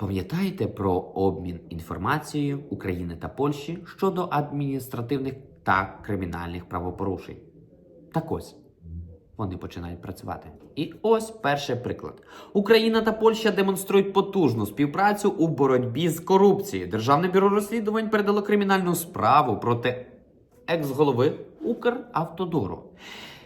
пам'ятаєте про обмін інформацією України та Польщі щодо адміністративних та кримінальних правопорушень? Так ось вони починають працювати. І ось перший приклад: Україна та Польща демонструють потужну співпрацю у боротьбі з корупцією. Державне бюро розслідувань передало кримінальну справу проти екс-голови Укравтодору.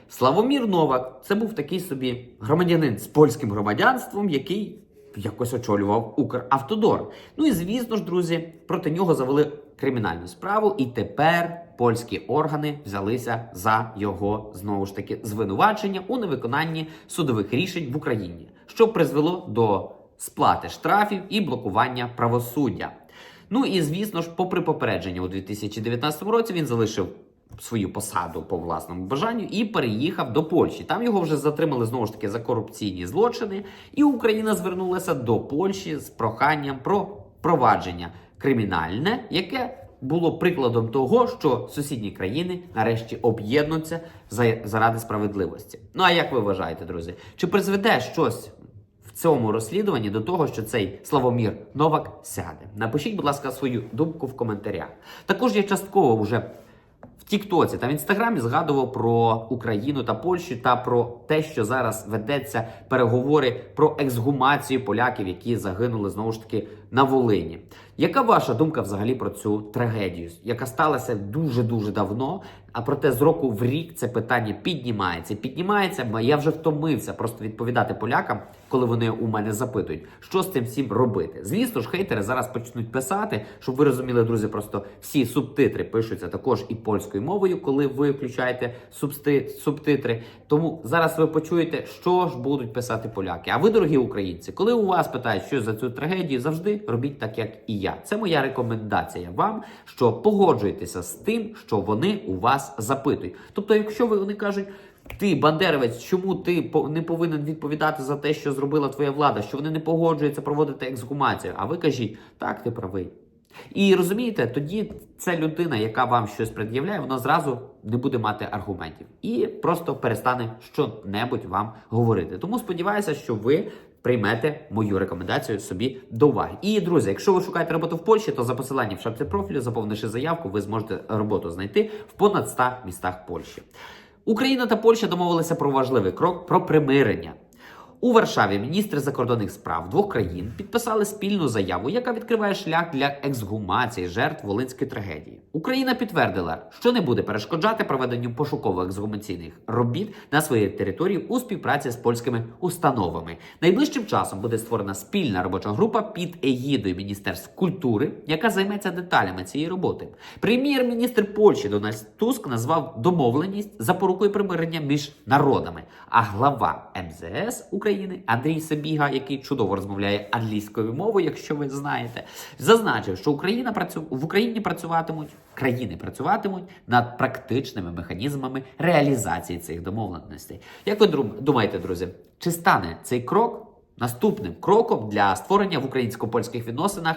Славомір Новак це був такий собі громадянин з польським громадянством, який якось очолював Укравтодор. Ну і звісно ж, друзі, проти нього завели кримінальну справу, і тепер польські органи взялися за його знову ж таки звинувачення у невиконанні судових рішень в Україні, що призвело до сплати штрафів і блокування правосуддя. Ну і звісно ж, попри попередження у 2019 році, він залишив свою посаду по власному бажанню і переїхав до Польщі. Там його вже затримали знову ж таки за корупційні злочини, і Україна звернулася до Польщі з проханням про провадження кримінальне, яке було прикладом того, що сусідні країни нарешті об'єднуються за- заради справедливості. Ну а як ви вважаєте, друзі? Чи призведе щось цьому розслідуванні до того, що цей Славомір Новак сяде? Напишіть, будь ласка, свою думку в коментарях. Також я частково вже в Тіктоці та в Інстаграмі згадував про Україну та Польщу та про те, що зараз ведеться переговори про ексгумацію поляків, які загинули знову ж таки на Волині. Яка ваша думка взагалі про цю трагедію, яка сталася дуже дуже давно? А проте з року в рік це питання піднімається, піднімається. Я вже втомився просто відповідати полякам, коли вони у мене запитують, що з цим всім робити. Звісно ж, хейтери зараз почнуть писати, щоб ви розуміли, друзі. Просто всі субтитри пишуться також і польською мовою, коли ви включаєте субсти... субтитри. Тому зараз ви почуєте, що ж будуть писати поляки. А ви, дорогі українці, коли у вас питають, що за цю трагедію, завжди робіть так, як і я. Це моя рекомендація вам, що погоджуйтеся з тим, що вони у вас запитують. Тобто, якщо ви вони кажуть. Ти, бандеровець, чому ти не повинен відповідати за те, що зробила твоя влада, що вони не погоджуються проводити ексгумацію? А ви кажіть, так, ти правий. І розумієте, тоді ця людина, яка вам щось пред'являє, вона зразу не буде мати аргументів і просто перестане що-небудь вам говорити. Тому сподіваюся, що ви приймете мою рекомендацію собі до уваги. І друзі, якщо ви шукаєте роботу в Польщі, то за посиланням в шапці профілю, заповнивши заявку, ви зможете роботу знайти в понад 100 містах Польщі. Україна та Польща домовилися про важливий крок про примирення. У Варшаві міністри закордонних справ двох країн підписали спільну заяву, яка відкриває шлях для ексгумації жертв волинської трагедії. Україна підтвердила, що не буде перешкоджати проведенню пошуково-ексгумаційних робіт на своїй території у співпраці з польськими установами. Найближчим часом буде створена спільна робоча група під егідою Міністерств культури, яка займеться деталями цієї роботи. Прем'єр-міністр Польщі Дональд Туск назвав домовленість запорукою примирення між народами. А глава МЗС України Андрій Сабіга, який чудово розмовляє англійською мовою, якщо ви знаєте, зазначив, що Україна працю... в Україні працюватимуть країни працюватимуть над практичними механізмами реалізації цих домовленостей. Як ви думаєте, друзі, чи стане цей крок наступним кроком для створення в українсько-польських відносинах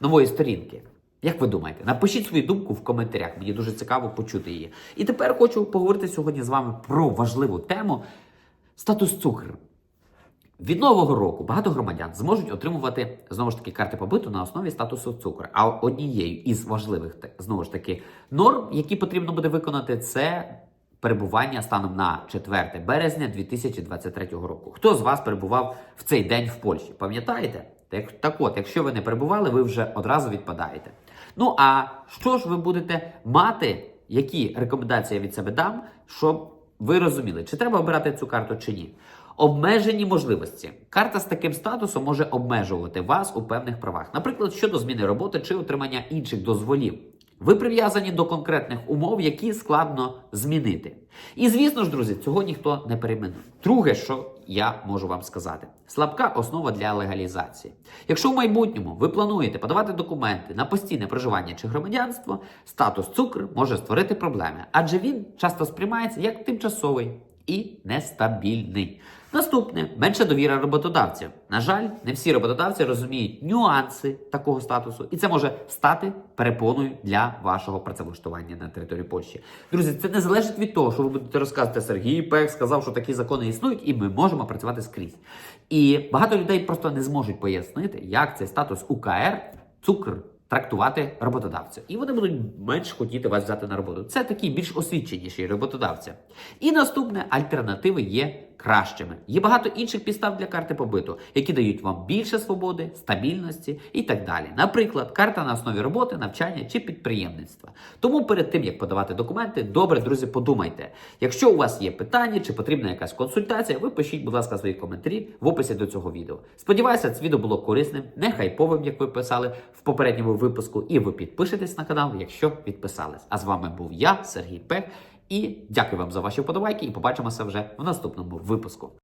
нової сторінки? Як ви думаєте? Напишіть свою думку в коментарях. Мені дуже цікаво почути її. І тепер хочу поговорити сьогодні з вами про важливу тему статус цукру. Від нового року багато громадян зможуть отримувати знову ж таки карти побиту на основі статусу цукру. А однією із важливих знову ж таки норм, які потрібно буде виконати, це перебування станом на 4 березня 2023 року. Хто з вас перебував в цей день в Польщі? Пам'ятаєте? Так, так от, якщо ви не перебували, ви вже одразу відпадаєте. Ну а що ж ви будете мати? Які рекомендації я від себе дам, щоб ви розуміли, чи треба обирати цю карту чи ні? Обмежені можливості. Карта з таким статусом може обмежувати вас у певних правах, наприклад, щодо зміни роботи чи отримання інших дозволів. Ви прив'язані до конкретних умов, які складно змінити. І звісно ж, друзі, цього ніхто не перейменує. Друге, що я можу вам сказати, слабка основа для легалізації. Якщо в майбутньому ви плануєте подавати документи на постійне проживання чи громадянство, статус цукру може створити проблеми, адже він часто сприймається як тимчасовий і нестабільний. Наступне менша довіра роботодавців. На жаль, не всі роботодавці розуміють нюанси такого статусу, і це може стати перепоною для вашого працевлаштування на території Польщі. Друзі, це не залежить від того, що ви будете розказувати Сергій Пек сказав, що такі закони існують, і ми можемо працювати скрізь. І багато людей просто не зможуть пояснити, як цей статус УКР цукр трактувати роботодавця. І вони будуть менш хотіти вас взяти на роботу. Це такі більш освіченіші роботодавці. І наступне альтернативи є кращими. Є багато інших підстав для карти побиту, які дають вам більше свободи, стабільності і так далі. Наприклад, карта на основі роботи, навчання чи підприємництва. Тому перед тим як подавати документи, добре, друзі, подумайте. Якщо у вас є питання чи потрібна якась консультація, ви пишіть, будь ласка, свої коментарі в описі до цього відео. Сподіваюся, це відео було корисним, не хайповим, як ви писали в попередньому випуску, і ви підпишетесь на канал, якщо підписались. А з вами був я, Сергій Пех. І дякую вам за ваші вподобайки, і побачимося вже в наступному випуску.